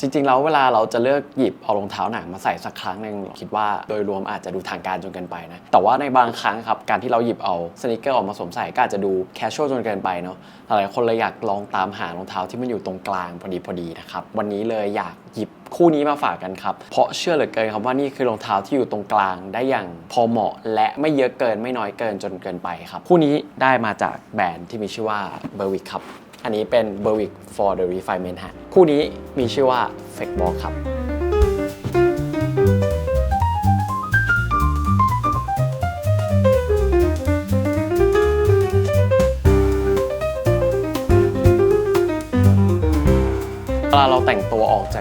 จริงๆแล้วเวลาเราจะเลือกหยิบเอารองเท้าหนังมาใส่สักครั้งหนึ่งคิดว่าโดยรวมอาจจะดูทางการจนเกินไปนะแต่ว่าในบางครั้งครับการที่เราหยิบเอาสนิเกอร์ออกมาสวมใส่ก็อาจจะดูแคชชวลจนเกินไปเนาะหลายคนเลยอยากลองตามหารองเท้าที่มันอยู่ตรงกลางพอดีพอดีนะครับวันนี้เลยอยากหยิบคู่นี้มาฝากกันครับ เพราะเชื่อเหลือเกินครับว่านี่คือรองเท้าที่อยู่ตรงกลางได้อย่างพอเหมาะ และไม่เยอะเกินไม่น้อยเกินจนเกินไปครับคู่นี้ได้มาจากแบรนด์ที่มีชื่อว่าเบอร์วิกครับ อันนี้เป็น Berwick for the Refinement ฮะ คู่นี้มีชื่อว่า f a k e b a l l ครับเวลาเราแต่งตัว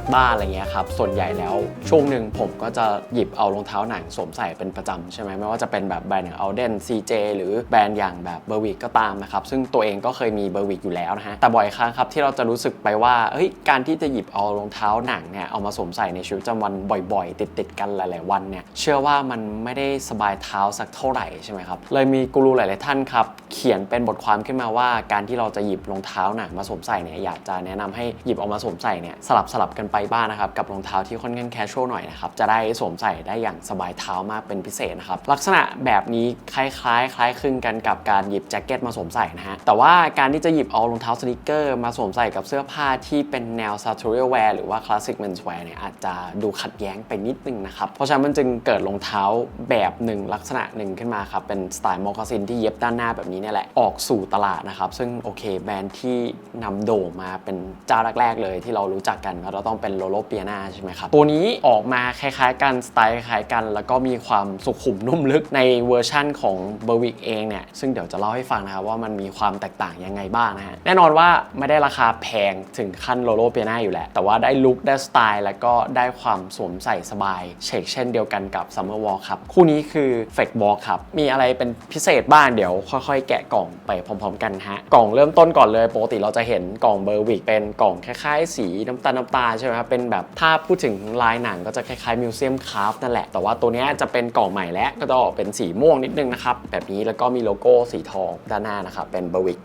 จากบ้านอะไรเงี้ยครับ ส่วนใหญ่แล้วช่วงหนึ่งผมก็จะหยิบเอารองเท้าหนังสวมใส่เป็นประจำใช่ไหมไม่ว่าจะเป็นแบบแบรนด์อย่าง Alden CJ หรือแบรนด์อย่างแบบ b e r w i c k ก็ตามนะครับ ซึ่งตัวเองก็เคยมี b e r w i c k อยู่แล้วนะฮะ แต่บ่อยครั้งครับที่เราจะรู้สึกไปว่าเฮ้ยการที่จะหยิบเอารองเท้าหนังเนี่ยเอามาสวมใส่ในชีวิตประจำวันบ่อยๆ ติดๆกันหลาย ๆ วันเนี่ยเชื่อว่ามันไม่ได้สบายเท้าสักเท่าไหร่ใช่ไหมครับเลยมีกูรูหลาย ๆ ท่านครับ เขียนเป็นบทความขึ้นมาว่า การที่เราจะหยิบรองเท้าหนังมาสวมใส่เนี่ยอยากจะแนะนำให้หยิบออกมาสวมใส่เนี่ยสลับสลับกันไปบ้างนะครับกับรองเท้าที่ค่อนข้างแคชชวลหน่อยนะครับจะได้สวมใส่ได้อย่างสบายเท้ามากเป็นพิเศษนะครับลักษณะแบบนี้คล้ายๆคล้ายคลึงกันกับการหยิบแจ็คเก็ตมาสวมใส่นะฮะแต่ว่าการที่จะหยิบเอารองเท้าสนิเกอร์มาสวมใส่กับเสื้อผ้าที่เป็นแนว s a t u r i a l wear หรือว่า classic menswear เนี่ยอาจจะดูขัดแย้งไปนิดนึงนะครับเพราะฉะนั้นมันจึงเกิดรองเท้าแบบหนึ่งลักษณะหนึ่งขึ้นมาครับเป็นสไตล์มอคาซินที่เย็บด้านหน้าแบบนี้เนี่ยแหละออกสู่ตลาดนะครับ ซึ่งโอเคแบรนด์ที่นำโด่งมาเป็นเจ้าแรกๆเลยที่เรารู้จักกันก็ต้องเป็นโลโลเปียนาใช่ไหมครับ ตัวนี้ออกมาคล้ายๆกันสไตล์คล้ายกัน แล้วก็มีความสุขุมนุ่มลึกในเวอร์ชั่นของเบอร์วิกเองเนี่ยซึ่งเดี๋ยวจะเล่าให้ฟังนะครับว่ามันมีความแตกต่างยังไงบ้างนะฮะแน่นอนว่าไม่ได้ราคาแพงถึงขั้นโลโลเปียนาอยู่แล้วแต่ว่าได้ลุคได้สไตล์แล้วก็ได้ความสวมใส่สบายเชกเช่นเดียวกันกับ Summer Walk ครับคู่นี้คือ f a k e Walk ครับมีอะไรเป็นพิเศษบ้างเดี๋ยวค่อยๆแกะกล่องไปพร้อม ๆ กันฮะ กล่องเริ่มต้นก่อนเลยปกติเราจะเห็นกล่องเบอร์วิกเป็นกล่องคล้ายๆ สีน้ำตาลน้ำตาลใช่ไหมครับเป็นแบบถ้าพูดถึงลายหนังก็จะคล้ายๆมิวเซียมคราฟนั่นแหละ แต่ว่าตัวนี้จะเป็นกล่องใหม่แล้วก็จะออกเป็นสีม่วงนิดนึงนะครับแบบนี้แล้วก็มีโลโก้สีทองด้านหน้านะครับเป็นเบอร์วิก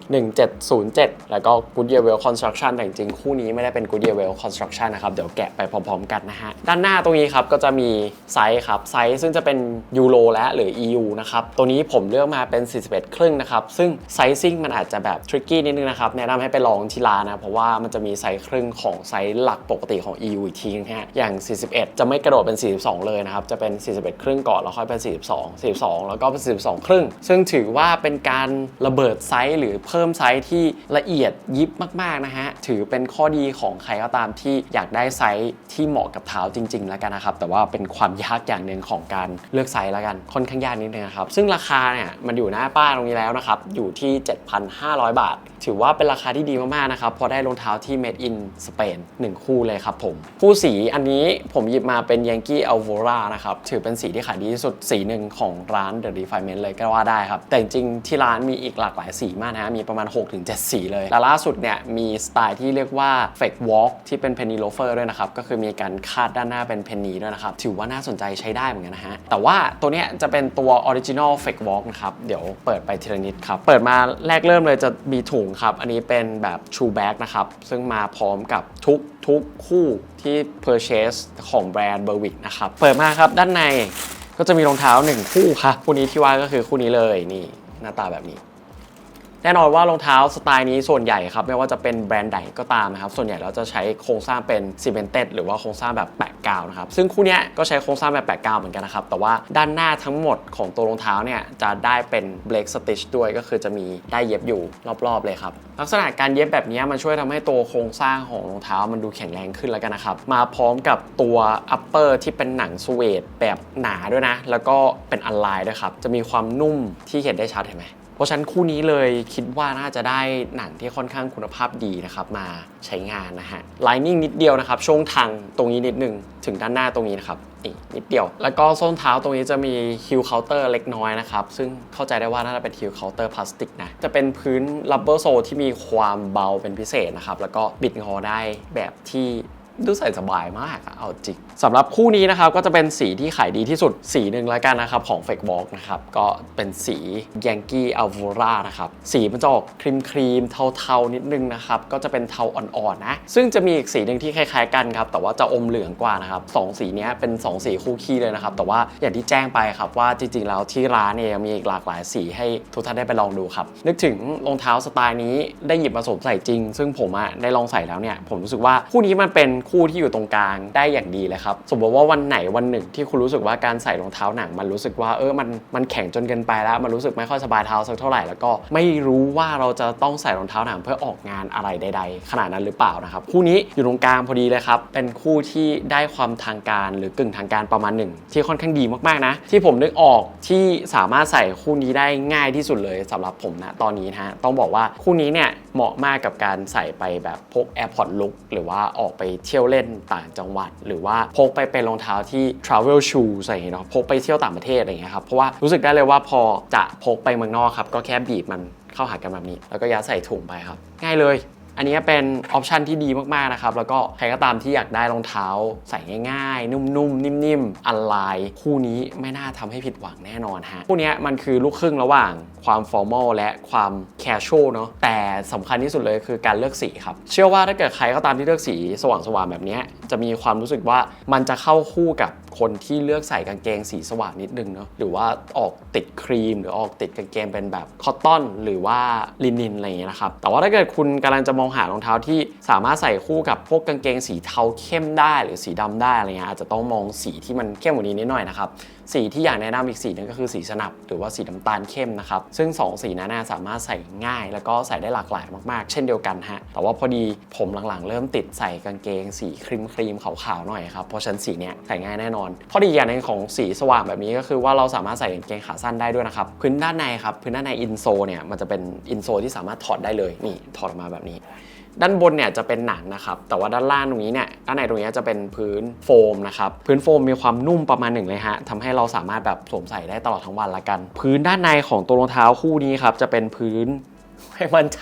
1707 แล้วก็ Goodyear Well Construction แต่จริงๆคู่นี้ไม่ได้เป็น Goodyear Well Construction นะครับเดี๋ยวแกะไปพร้อม ๆ กันนะฮะด้านหน้าตรงนี้ครับก็จะมีไซส์ครับไซส์ซึ่งจะเป็นยูโรและหรือ EU นะครับตัวนี้ผมเลือกมาเป็น 41 ครึ่งนะครับซึ่งไซซิ่งมันอาจจะแบบทริกกี้นิดนึงนะครับ แนะนำให้ไปลองที่ร้านนะ เพราะว่ามันจะมีไซส์ครึ่งของไซส์หลักปกติของ EU อีกทีนึงฮะ อย่าง 41 จะไม่กระโดดเป็น 42 เลยนะครับ จะเป็น 41 ครึ่งก่อนแล้วค่อยเป็น 42 42 แล้วก็เป็น 42 ครึ่ง ซึ่งถือว่าเป็นการระเบิดไซส์หรือเพิ่มไซส์ที่ละเอียดยิบมากๆนะฮะ ถือเป็นข้อดีของใครก็ตามที่อยากได้ไซส์ที่เหมาะกับเท้าจริง ๆ แล้วกันนะครับ แต่ว่าเป็นความยากอย่างหนึ่งของการเลือกไซส์แล้วกัน ค่อนข้างยากนิดนึงนะครับ ซึ่งราคาเนี่ยมันอยู่หน้าป้าตรงนี้แล้วนะครับอยู่ที่ 7,500 บาท ถือว่าเป็นราคาที่ดีมากๆนะครับพอได้รองเท้าที่ made in Spain 1 คู่เลยครับผมคู่สีอันนี้ผมหยิบมาเป็น Yankee Alvora นะครับถือเป็นสีที่ขายดีที่สุดสีหนึ่งของร้าน The Refinement เลยก็ว่าได้ครับ แต่จริงที่ร้านมีอีกหลากหลายสีมากนะฮะมีประมาณ 6-7 สีเลยและล่าสุดเนี่ยมีสไตล์ที่เรียกว่า fake walk ที่เป็น penny loafer ด้วยนะครับก็คือมีการคาดด้านหน้าเป็น penny ด้วยนะครับ ถือว่าน่าสนใจใช้ได้เหมือนกันนะฮะแต่ว่าตัวเนี้ยจะเป็นตัว original fake walk นะครับเดี๋ยวเปิดไปทีละนิดครับ เปิดมาแรกเริ่มเลยจะมีถุงครับ อันนี้เป็นแบบ true bag นะครับ ซึ่งมาพร้อมกับทุกทุกคู่ที่ purchase ของแบรนด์ Berwick นะครับ เปิดมาครับด้านในก็จะมีรองเท้า 1 คู่ครับคู่นี้ที่ว่าก็คือคู่นี้เลยนี่หน้าตาแบบนี้ แน่นอนว่ารองเท้าสไตล์นี้ส่วนใหญ่ครับไม่ว่าจะเป็นแบรนด์ใดก็ตามนะครับส่วนใหญ่เราจะใช้โครงสร้างเป็นซีเมนเต็ดหรือว่าโครงสร้างแบบแปะกาวนะครับซึ่งคู่นี้ก็ใช้โครงสร้างแบบแปะกาวเหมือนกันนะครับแต่ว่าด้านหน้าทั้งหมดของตัวรองเท้าเนี่ยจะได้เป็นเบรกสติชด้วยก็คือจะมีได้เย็บอยู่รอบๆเลยครับลักษณะการเย็บแบบนี้มันช่วยทำให้ตัวโครงสร้างของรองเท้ามันดูแข็งแรงขึ้นแล้วกันนะครับมาพร้อมกับตัวอัปเปอร์ที่เป็นหนังสเวดแบบหนาด้วยนะ แล้วก็เป็นอันไลน์ด้วยครับจะมีความนุ่มที่เห็นได้ชัดเห็นไหม ราะฉะนั้นคู่นี้เลยคิดว่าน่าจะได้หนังที่ค่อนข้างคุณภาพดีนะครับมาใช้งานนะฮะไลนิ่งนิดเดียวนะครับ ช่วงทางตรงนี้นิดนึงถึงด้านหน้าตรงนี้นะครับนี่นิดเดียว แล้วก็ส้นเท้าตรงนี้จะมีฮิลเคาน์เตอร์เล็กน้อยนะครับ ซึ่งเข้าใจได้ว่าน่าจะเป็นฮิลเคาน์เตอร์พลาสติกนะ จะเป็นพื้น rubber sole ที่มีความเบาเป็นพิเศษนะครับ แล้วก็บิดงอได้แบบที่ ดูใส่สบายมากอะเอาจริงสำหรับคู่นี้นะครับก็จะเป็นสีที่ขายดีที่สุดสีหนึ่งแล้วกันนะครับของ Fake Walk นะครับก็เป็นสี Yankee Alvora นะครับสีมันจะออกครีมครีมเทาๆนิดนึงนะครับก็จะเป็นเทาอ่อนๆนะซึ่งจะมีอีกสีหนึ่งที่คล้ายๆกันครับแต่ว่าจะอมเหลืองกว่านะครับสองสีนี้เป็นสองสีคู่ขี้เลยนะครับแต่ว่าอย่างที่แจ้งไปครับว่าจริงๆแล้วที่ร้านเนี่ยังมีอีกหลากหลายสีให้ทุกท่านได้ไปลองดูครับนึกถึงรองเท้าสไตล์นี้ได้หยิบมาสวมใส่จริง ซึ่งผมอะได้ลองใส่แล้วเนี่ยผมรู้สึกว่าคู่นี้มันเป็นคู่ที่อยู่ตรงกลางได้อย่างดีเลยครับ สมมติว่าวันไหนวันหนึ่งที่คุณรู้สึกว่าการใส่รองเท้าหนัง มันรู้สึกว่าเออมันมันแข็งจนเกินไปแล้ว มันรู้สึกไม่ค่อยสบายเท้าสักเท่าไหร่แล้วก็ไม่รู้ว่าเราจะต้องใส่รองเท้าหนังเพื่อออกงานอะไรใด ๆ ขนาดนั้นหรือเปล่านะครับคู่นี้อยู่ตรงกลางพอดีเลยครับเป็นคู่ที่ได้ความทางการหรือกึ่งทางการประมาณหนึ่งที่ค่อนข้างดีมากๆนะ ที่ผมนึกออกที่สามารถใส่คู่นี้ได้ง่ายที่สุดเลยสำหรับผมนะตอนนี้นะฮะต้องบอกว่าคู่นี้เนี่ยเหมาะมากกับการใส่ไปแบบพก AirPod Look หรือว่าออกไปเที่ยวเล่นต่างจังหวัด หรือว่าพกไปเป็นรองเท้าที่ travel shoe อะไรอย่างเงี้ยเนาะพกไปเที่ยวต่างประเทศอะไรอย่างเงี้ยครับเพราะว่ารู้สึกได้เลยว่าพอจะพกไปเมืองนอกครับก็แค่บีบมันเข้าหากันแบบนี้ แล้วก็ยัดใส่ถุงไปครับ ง่ายเลย อันนี้เป็นออปชันที่ดีมากๆนะครับ แล้วก็ใครก็ตามที่อยากได้รองเท้า ใส่ง่ายๆ นุ่มๆ นิ่มๆ อันไลน์คู่นี้ไม่น่าทำให้ผิดหวังแน่นอนฮะ คู่นี้มันคือลูกครึ่งระหว่างความฟอร์มอลและความแคชชวลเนาะแต่สำคัญที่สุดเลยคือการเลือกสีครับ เชื่อว่าถ้าเกิดใครก็ตามที่เลือกสีสว่างๆแบบนี้จะมีความรู้สึกว่ามันจะเข้าคู่กับคนที่เลือกใส่กางเกงสีสว่างนิดนึงเนาะหรือว่าออกติดครีม หรือออกติดกางเกงเป็นแบบคอตตอน หรือว่าลินินอะไรอย่างเงี้ยนะครับแต่ว่าถ้าเกิดคุณกำลังจะมองหารองเท้าที่สามารถใส่คู่กับพวกกางเกงสีเทาเข้มได้หรือสีดำได้อะไรเงี้ยอาจจะต้องมองสีที่มันเข้มกว่านี้นิดหน่อยนะครับ สีที่อยากแนะนำอีกสีหนึงก็คือสีสนับ หรือว่าสีน้ำตาลเข้มนะครับ ซึ่ง 2 สีนั้นสามารถใส่ง่าย แล้วก็ใส่ได้หลากหลายมากๆ เช่นเดียวกันฮะ แต่ว่าพอดีผมหลังๆ เริ่มติดใส่กางเกง สีครีมครีมๆขาวๆหน่อยครับ เพราะฉันสีเนี้ยใส่ง่ายแน่นอนข้อดีอย่างนึงของสีสว่างแบบนี้ก็คือว่าเราสามารถใส่กางเกงขาสั้นได้ด้วยนะครับ พื้นด้านในครับ พื้นด้านในอินโซเนี่ยมันจะเป็นอินโซที่สามารถถอดได้เลย นี่ถอดออกมาแบบนี้ ด้านบนเนี่ยจะเป็นหนังนะครับ แต่ว่าด้านล่างตรงนี้เนี่ยด้านในตรงนี้จะเป็นพื้นโฟมนะครับพื้นโฟมมีความนุ่มประมาณหนึ่งเลยฮะทำให้เราสามารถแบบสวมใส่ได้ตลอดทั้งวันละกัน พื้นด้านในของตัวรองเท้าคู่นี้ครับจะเป็นพื้น ไม่มั่นใจ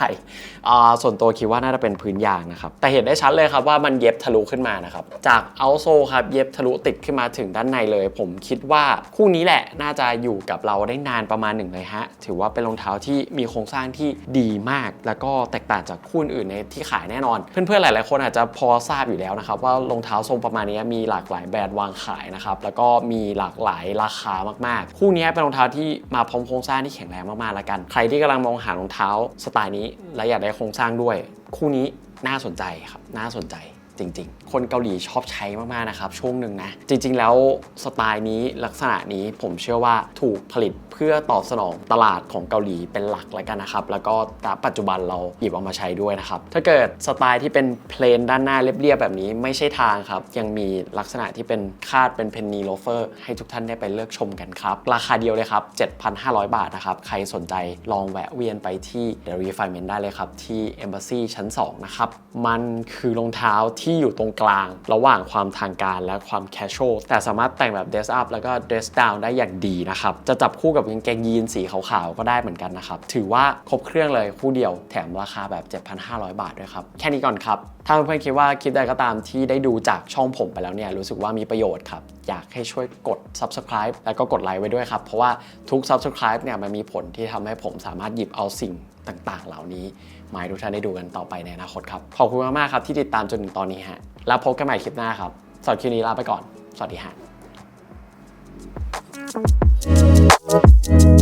อ่าส่วนตัวคิดว่าน่าจะเป็นพื้นยางนะครับ แต่เห็นได้ชัดเลยครับว่ามันเย็บทะลุขึ้นมานะครับ จากเอาโซครับเย็บทะลุติดขึ้นมาถึงด้านในเลย ผมคิดว่าคู่นี้แหละน่าจะอยู่กับเราได้นานประมาณหนึ่งเลยฮะ ถือว่าเป็นรองเท้าที่มีโครงสร้างที่ดีมาก แล้วก็แตกต่างจากคู่อื่นในที่ขายแน่นอน เพื่อนๆหลาย ๆ คนอาจจะพอทราบอยู่แล้วนะครับว่ารองเท้าทรงประมาณนี้มีหลากหลายแบรนด์วางขายนะครับแล้วก็มีหลากหลายราคามากๆ คู่นี้เป็นรองเท้าที่มาพร้อมโครงสร้างที่แข็งแรงมากๆแล้วกัน ใครที่กำลังมองหารองเท้าสไตล์นี้และอยากได้โครงสร้างด้วย คู่นี้น่าสนใจครับน่าสนใจ จริง ๆ คนเกาหลีชอบใช้มาก ๆ นะครับ ช่วงหนึ่งนะ จริง ๆ แล้วสไตล์นี้ลักษณะนี้ผมเชื่อว่าถูกผลิตเพื่อตอบสนองตลาดของเกาหลีเป็นหลักแล้วกันนะครับ แล้วก็ปัจจุบันเราหยิบเอามาใช้ด้วยนะครับ ถ้าเกิดสไตล์ที่เป็นเพลนด้านหน้าเรียบๆแบบนี้ไม่ใช่ทางครับ ยังมีลักษณะที่เป็นคาดเป็นเพนนีโลเฟอร์ให้ทุกท่านได้ไปเลือกชมกันครับ ราคาเดียวเลยครับ 7,500 บาทนะครับ ใครสนใจลองแวะเวียนไปที่ The Refinement ได้เลยครับที่ Embassy ชั้น 2 นะครับ มันคือรองเท้าที่ที่อยู่ตรงกลาง ระหว่างความทางการและความแคชชวลแต่สามารถแต่งแบบ dress up แล้วก็ dress down ได้อย่างดีนะครับ จะจับคู่กับกางเกงยีนสีขาวๆ ก็ได้เหมือนกันนะครับ ถือว่าครบเครื่องเลยคู่เดียวแถมราคาแบบ 7,500 บาทด้วยครับ แค่นี้ก่อนครับ ถ้าเพื่อนๆคิดว่าคลิปใดก็ตามที่ได้ดูจากช่องผมไปแล้วเนี่ยรู้สึกว่ามีประโยชน์ครับ อยากให้ช่วยกด subscribe แล้วก็กดไลค์ไว้ด้วยครับ เพราะว่าทุก subscribe เนี่ยมันมีผลที่ทำให้ผมสามารถหยิบเอาสิ่งต่างๆ เหล่านี้มาให้ทุกท่านได้ดูกันต่อไปในอนาคตครับ ขอบคุณมากๆครับที่ติดตามจนถึงตอนนี้ฮะแล้วพบกันใหม่คลิปหน้าครับสำหรับคลิปนี้ลาไปก่อน สวัสดีฮะ